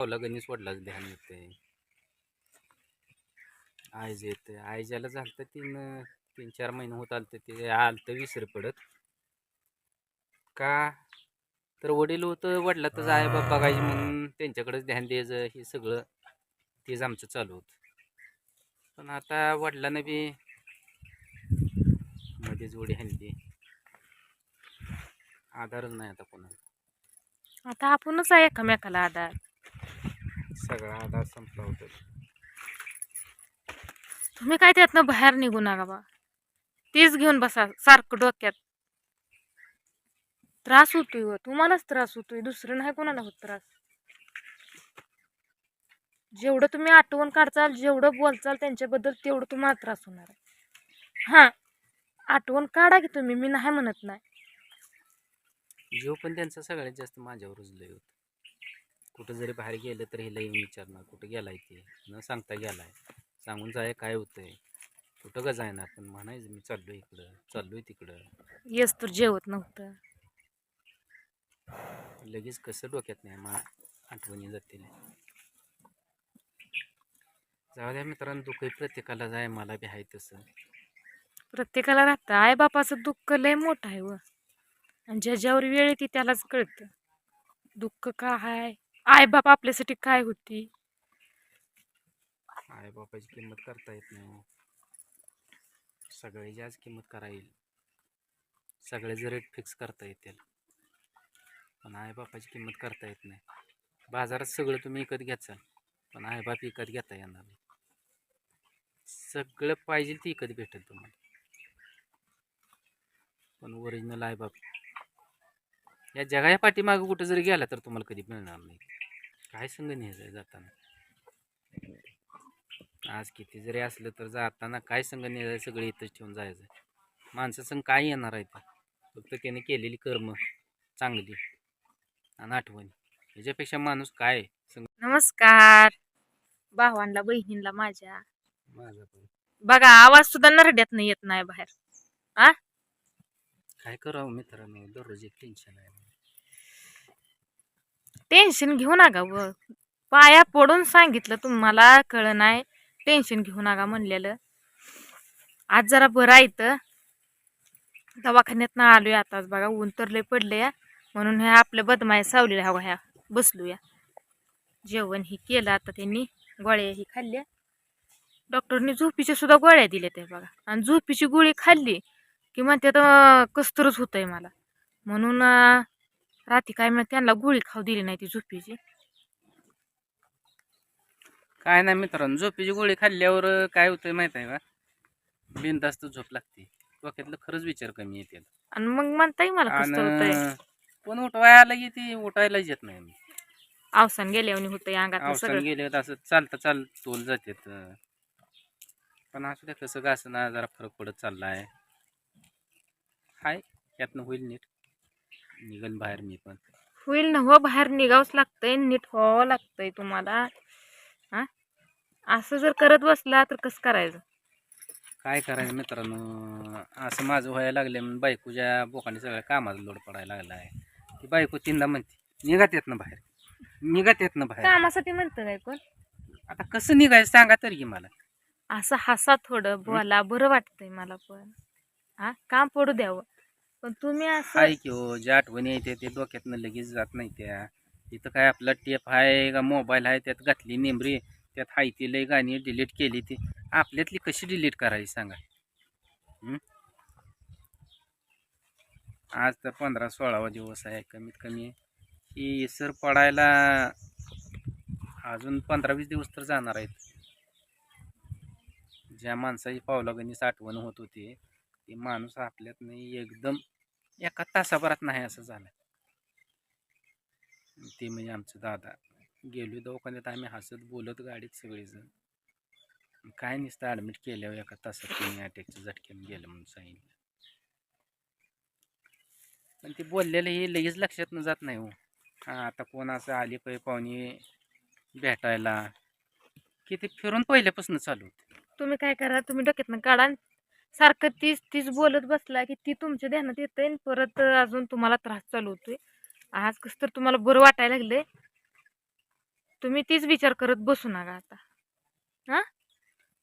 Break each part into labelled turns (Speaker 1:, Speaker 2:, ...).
Speaker 1: पावला गणेश वडिलाच ध्यान येते आयज येते आयजाला झालं तीन तीन चार महिने होत आलं ते आलतं विसर पडत. का? तर वडील होतं वडिलातच आहे बाप बघायची म्हणून त्यांच्याकडेच ध्यान द्यायचं हे सगळं तेच आमचं चालू होतं. पण आता वडिलांना बी मध्ये जोडी हल्ली आधारच नाही आता कोणाला.
Speaker 2: आता आपणच आहे एकामेकाला आधार.
Speaker 1: सगळा आधार संपला होता.
Speaker 2: तुम्ही काय त्यातनं बाहेर निघू नका बा. तीच घेऊन बसा सारखं डोक्यात. त्रास होतोय व तुम्हालाच त्रास होतोय दुसरं नाही कोणाला होत त्रास. जेवढं तुम्ही आठवण काढचाल जेवढं बोलचाल त्यांच्याबद्दल तेवढं तुम्हाला त्रास होणार आहे. हां आठवण काढा की तुम्ही मी नाही म्हणत नाही.
Speaker 1: जीव पण त्यांचा सगळ्यात जास्त माझ्यावरच लय होत. कुठं जरी बाहेर गेलं तर हिला येऊन विचारणार कुठं गेलाय ते? न सांगता गेलाय. सांगून जाय काय होतंय? कुठं का जायना? पण म्हणायचं मी चाललोय इकडं चाललोय तिकडं.
Speaker 2: येस तर जेवत नव्हतं.
Speaker 1: लगेच कसं डोक्यात नाही मा आठवणी जातील जाऊ द्या मित्रांनो दुःख प्रत्येकाला जाय मला बी आहे तसं.
Speaker 2: प्रत्येकाला राहतं. आई बापाचं दुःख लय मोठं आहे व. आणि ज्याच्यावर वेळ येते त्यालाच कळतं. दुःख का आहे आई बाप आपल्यासाठी काय होती?
Speaker 1: आई बापाची किंमत करता येत नाही. सगळे सगळ्याची आज किंमत करा येईल सगळ्याचे रेट फिक्स करता येतील. पण आई बापाची किंमत करता येत नाही. बाजारात सगळं तुम्ही विकत घ्याचाल पण आई बाप विकत घेता येणार नाही. सगळं पाहिजे ते विकत भेटेल तुम्हाला. पण ओरिजिनल आई बाप या जगाच्या पाठीमागं कुठं जरी गेला तर तुम्हाला कधी मिळणार नाही. काय संग न्यायचं जाताना? आज किती जरी असलं तर जाताना काय संग न्यायचं सगळं इथंच ठेवून जायचं माणसं संग काय येणार आहे फक्त त्याने केलेली कर्म चांगली आणि आठवणी. ह्याच्यापेक्षा माणूस काय
Speaker 2: नमस्कार. भावांना बहिणींना माझ्या.
Speaker 1: माझा पण.
Speaker 2: बघा आवाज सुद्धा नरड्यात नाही येत नाही बाहेर.
Speaker 1: काय करावं मित्रांनो? दररोज एक टेन्शन आहे.
Speaker 2: टेन्शन घेऊ नका व पाया पडून सांगितलं तुम्हाला कळ नाही टेन्शन घेऊ नका म्हणलेलं. आज जरा बरं आहे तर दवाखान्यात ना आलोय आताच बघा ऊन तर लय पडले म्हणून ह्या आपल्या बदमाय सावलेलं हवा ह्या. बसलूया. जेवण हे केलं आता त्यांनी. गोळ्या ही खाल्ल्या. डॉक्टरनी झोपीच्या सुद्धा गोळ्या दिल्या त्या बघा. आणि झोपीची गोळी खाल्ली की म्हणते तर कस्तरच होतंय मला. म्हणून अं, रात्री काय मी त्यांना गोळी खाऊ दिली नाही ती झोपीची.
Speaker 1: काय नाही मित्रांनो झोपेची गोळी खाल्ल्यावर काय होतंय माहीत आहे का? बिनधास्त झोप लागते. डोक्यातलं खरंच विचार कमी येते
Speaker 2: आणि मग म्हणताय मला कसं होतंय?
Speaker 1: आणि पण उठवायला येते उठायलाच येत नाही मी
Speaker 2: अवसान गेल्यावर होतंय अंगात
Speaker 1: अवसान
Speaker 2: सगळं.
Speaker 1: गेले तर असं चालता चाल तोल जाते पण असू द्या कसं का असं ना जरा फरक पडत चाललाय. हाय यातनं होईल नीट. निघन बाहेर मी पण.
Speaker 2: होईल ना हो बाहेर निघावंच लागतंय नीट व्हावं लागतंय तुम्हाला. हा? असं जर करत बसला तर कसं करायचं?
Speaker 1: काय करायचं मित्रांनो? असं माझं व्हायला लागले म्हणून बायकोच्या बोकाने सगळ्या कामाचा लोड पडायला लागला आहे ती बायको तीनदा म्हणते निघत येत ना बाहेर. निघत येत ना बाहेर.
Speaker 2: कामासाठी म्हणतं काय कोण?
Speaker 1: आता कसं निघायचं सांगा तरी की मला.
Speaker 2: असं हसा थोडं बोला बरं वाटतंय मला पण. हा? काम पडू द्यावं. पण तुम्ही असं
Speaker 1: आहे की हो ज्या आठवणी येते ते डोक्यातनं लगेच जात नाही त्या. इथं काय आपला टेप आहे का मोबाईल आहे त्यात घातली नेमरी त्यात हाय ती लय गाणी डिलीट केली ती. आपल्यातली कशी डिलीट करायची सांगा? हं? आज तर पंधरा सोळावा दिवस आहे कमीत कमी ही सर पडायला अजून पंधरा वीस दिवस तर जाणार आहेत. ज्या माणसाची पावलागणीच आठवण होत होती ते माणूस आपल्यात नाही एकदम एका तासाभरात नाही असं झालं. ते म्हणजे आमचं दादा. गेलो दवाखान्यात आम्ही हसत बोलत गाडीत सगळेजण. काय नसतं ॲडमिट केल्यावर एका तासात त्यांनी अटॅकच्या झटक्यानं गेलं म्हणून सांगितलं. पण ते बोललेलं हे लगेच लक्षात न जात नाही हो. हां आता कोण असं आली पै पाहुणे भेटायला. की ते फिरून पहिल्यापासून चालू होते.
Speaker 2: तुम्ही काय करा तुम्ही डोक्यातनं काढा. सारखं तीच तीच बोलत बसला की ती तुमच्या ध्यानात येते परत अजून तुम्हाला त्रास चालू होतोय. आज कसं तर तुम्हाला बरं वाटायला लागलंय. तुम्ही तीच विचार करत बसू नका आता.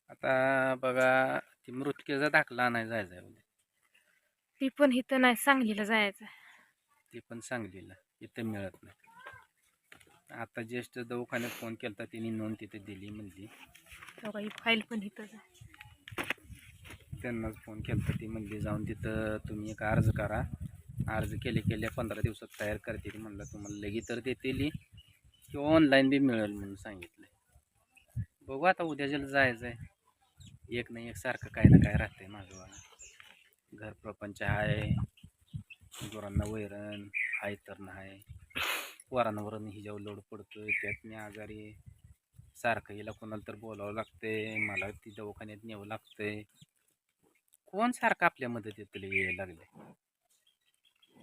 Speaker 1: आता बघा ती मृतकेचा दाखला नाही जायचा
Speaker 2: ती पण इथं नाही सांगलीला जायचं
Speaker 1: ती पण सांगलीला इथं मिळत नाही. आता ज्येष्ठ दवाखान्यात फोन केला तिने नोंद तिथे दिली म्हणली.
Speaker 2: ही फाईल पण इथंच आहे.
Speaker 1: त्यांनाच फोन केला ती. म्हणली जाऊन तिथं तुम्ही एक अर्ज करा. अर्ज केले केले पंधरा दिवसात तयार करते म्हणलं तुम्हाला लगेच तर देतील किंवा ऑनलाईन बी मिळेल म्हणून सांगितलं बघू आता उद्या ज्याला जायचं आहे एक नाही एक सारखं काय ना काय राहतं आहे माझं घर प्रपंच आहे गुरांना वैरण आहे तर नाही. वरांवरून हिच्यावर लोड पडतो त्यात मी आजारी सारखं हिला कोणाला तर बोलावं लागतंय. मला ती दवाखान्यात न्यावं लागतंय. कोण सारखं आपल्या मदतीत यायला लागले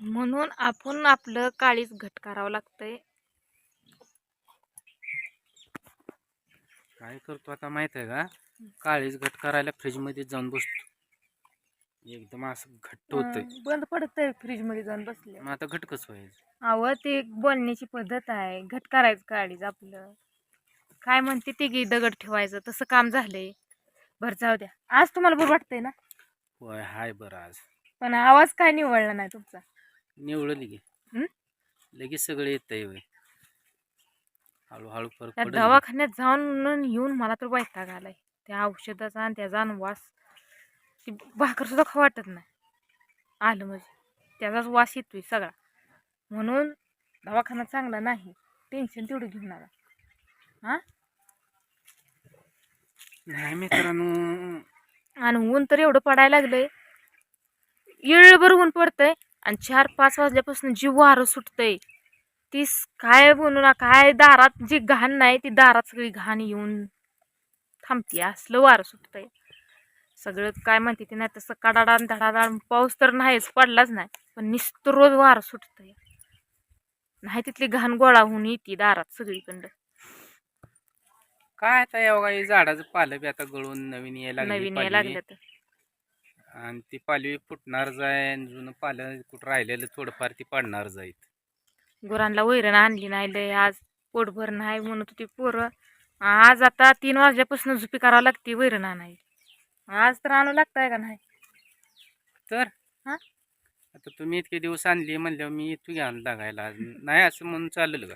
Speaker 2: म्हणून आपण आपलं काळीच घट करावं लागतंय.
Speaker 1: काय करतो आता माहीत आहे का? काळीच घट करायला फ्रीजमध्ये जाऊन बसतो. एकदम असं घट्ट होतंय.
Speaker 2: अं, बंद पडतंय फ्रीजमध्ये जाऊन बसले
Speaker 1: मग आता घट कसं व्हायचं?
Speaker 2: अव ते एक बोलण्याची पद्धत आहे. घट करायचं काळीच आपलं. काय म्हणते ते की दगड ठेवायचं. तसं काम झालंय. बरं जाऊ द्या. आज तुम्हाला बरं वाटतंय ना?
Speaker 1: होय हाय बरं आज.
Speaker 2: पण आवाज काय निवडला नाही तुमचा?
Speaker 1: निवडलं की.
Speaker 2: हं?
Speaker 1: लगेच सगळे येतंय वय हळूहळू फरक
Speaker 2: त्या
Speaker 1: पडेल
Speaker 2: दवाखान्यात जाऊन येऊन मला तर वैताग आलाय. त्या औषधाचा आणि त्याचा आणि वास ती भाकर सुद्धा खाऊ वाटत नाही. आलं म्हणजे. त्याचाच वास येतोय सगळा. म्हणून दवाखाना चांगला नाही. टेन्शन तेवढं घेऊ नका हां?
Speaker 1: नाही मित्रांनो
Speaker 2: आणि ऊन तर एवढं पडायला लागलंय. येळभर ऊन पडतंय आणि चार पाच वाजल्यापासून जी वारं सुटतंय ती काय बनू ना काय दारात जी घाण नाही ती दारात सगळी घाण येऊन थांबते. असलं वारं सुटतंय. सगळं काय म्हणते ते नाही तसं कडाडा आणि धडाडा पाऊस तर नाहीच पडलाच नाही पण निस्त रोज वारं सुटतंय. नाही तिथली घाण गोळा होऊन येते दारात सगळीकडं.
Speaker 1: काय आता एवढा हे झाडाचं पालं बी आता गळून नवीन यायला लागली
Speaker 2: नवीन यायला
Speaker 1: पालवी.
Speaker 2: लागलं तर
Speaker 1: आणि ती पालवी फुटणारच आहे आणि जुनं पालं कुठं राहिलेलं थोडंफार ती पडणारच आहे
Speaker 2: गुरांना वैरण आणली नाही लय आज पोटभर नाही म्हणत होती पोरं. आज आता तीन वाजल्यापासून झुपी करावं लागते वैरण आणायला. आज तर आणू लागताय का नाही?
Speaker 1: तर?
Speaker 2: हा?
Speaker 1: आता तुम्ही इतके दिवस आणली म्हणल्यावर मी येतो घ्यायला लागायला. नाही असं म्हणून चालेल का?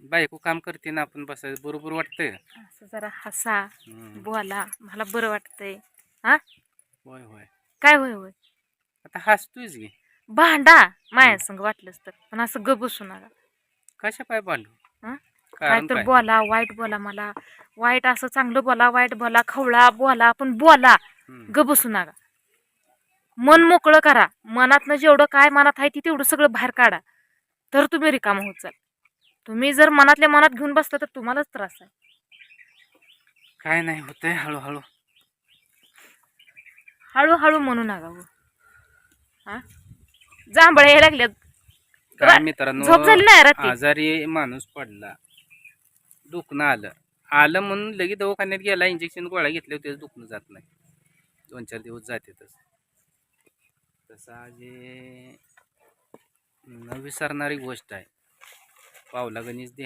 Speaker 1: बायको काम करते ना आपण बसायचं बरोबर वाटतंय?
Speaker 2: असं जरा हसा
Speaker 1: हम्म.
Speaker 2: बोला मला बरं वाटतंय.
Speaker 1: होय होय.
Speaker 2: काय होय होय?
Speaker 1: आता हसतोयच की.
Speaker 2: भांडा माया संग वाटलंच तर पण असं ग बसू नका.
Speaker 1: कशा पाय
Speaker 2: हा? काय
Speaker 1: कारण
Speaker 2: तर
Speaker 1: काय?
Speaker 2: बोला वाईट बोला मला. वाईट असं चांगलं बोला वाईट बोला खवळा बोला पण बोला.
Speaker 1: हम्म.
Speaker 2: ग बसू नका. मन मोकळं करा. मनातनं जेवढं काय मनात आहे ती तेवढं सगळं बाहेर काढा. तर तुम्ही रिकामं होत चाल तुम्ही जर मनातल्या मनात घेऊन बसता तर तुम्हालाच त्रास आहे.
Speaker 1: काय नाही होतंय हळूहळू.
Speaker 2: हळूहळू म्हणू नका हो? हा जांभळ्या यायला लागल्यात
Speaker 1: काय
Speaker 2: रा-
Speaker 1: मित्रांनो
Speaker 2: झोप झाली नाही रात्री?
Speaker 1: आजारी माणूस पडला. दुखणं आलं. आलं म्हणून लगेच दवाखान्यात गेला इंजेक्शन गोळ्या घेतल्यावर त्याचं दुखणं जात नाही. दोन चार दिवस जाते तसं. तसं आज हे न विसरणारी गोष्ट आहे. पावला गणेश दे